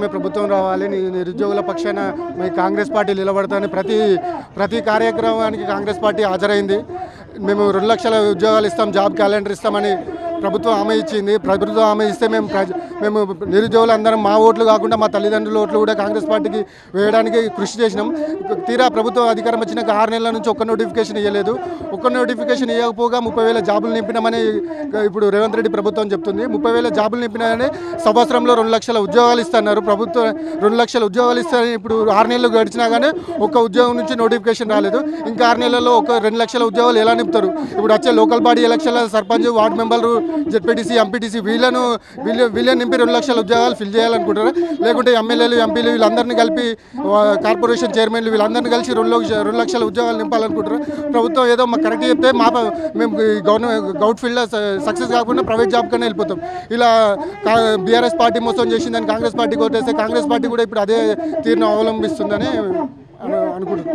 మీ ప్రభుత్వం రావాలి నిరుద్యోగుల పక్షాన మీ కాంగ్రెస్ పార్టీ నిలబడతాని ప్రతి ప్రతి కార్యక్రమానికి కాంగ్రెస్ పార్టీ హాజరైంది. మేము రెండు లక్షల ఉద్యోగాలు ఇస్తాం జాబ్ క్యాలెండర్ ఇస్తామని ప్రభుత్వం హామీ ఇచ్చింది. ప్రభుత్వం హామీ ఇస్తే మేము ప్రజ మేము నిరుద్యోగులు అందరం మా ఓట్లు కాకుండా మా తల్లిదండ్రుల ఓట్లు కూడా కాంగ్రెస్ పార్టీకి వేయడానికి కృషి చేసినాం. తీరా ప్రభుత్వం అధికారం వచ్చినాక ఆరు నెలల నుంచి ఒక్క నోటిఫికేషన్ ఇవ్వలేదు ఒక్క నోటిఫికేషన్ ఇవ్వకపోగా ముప్పై వేల జాబులు నింపినామని ఇప్పుడు రేవంత్ రెడ్డి ప్రభుత్వం చెప్తుంది. ముప్పై వేల జాబులు నింపినాయని సంవత్సరంలో రెండు లక్షల ఉద్యోగాలు ఇస్తున్నారు. ప్రభుత్వం రెండు లక్షల ఉద్యోగాలు ఇస్తారని ఇప్పుడు ఆరు నెలలు గడిచినా కానీ ఒక్క ఉద్యోగం నుంచి నోటిఫికేషన్ రాలేదు. ఇంకా ఆరు నెలల్లో ఒక రెండు లక్షల ఉద్యోగాలు ఎలా నింపుతారు? ఇప్పుడు వచ్చే లోకల్ బాడీ ఎలక్షన్ల సర్పంచ్ వార్డు మెంబర్లు జెడ్పీటీసీ ఎంపీటీసీ వీళ్ళను వీళ్ళు వీళ్ళని నింపి రెండు లక్షల ఉద్యోగాలు ఫిల్ చేయాలనుకుంటారు లేకుంటే ఎమ్మెల్యేలు ఎంపీలు వీళ్ళందరినీ కలిపి కార్పొరేషన్ చైర్మన్లు వీళ్ళందరినీ కలిసి రెండు రెండు లక్షల ఉద్యోగాలు నింపాలనుకుంటారు ప్రభుత్వం ఏదో మాకు కరెక్ట్ చెప్తే మా మేము గవర్నమెంట్ గౌట్ ఫీల్డ్లో సక్సెస్ కాకుండా ప్రైవేట్ జాబ్ కన్నా వెళ్ళిపోతాం. ఇలా బీఆర్ఎస్ పార్టీ మోసం చేసిందని కాంగ్రెస్ పార్టీ కొట్టేస్తే కాంగ్రెస్ పార్టీ కూడా ఇప్పుడు అదే తీరును అవలంబిస్తుందని అనుకుంటున్నాను అనుకుంటున్నాం.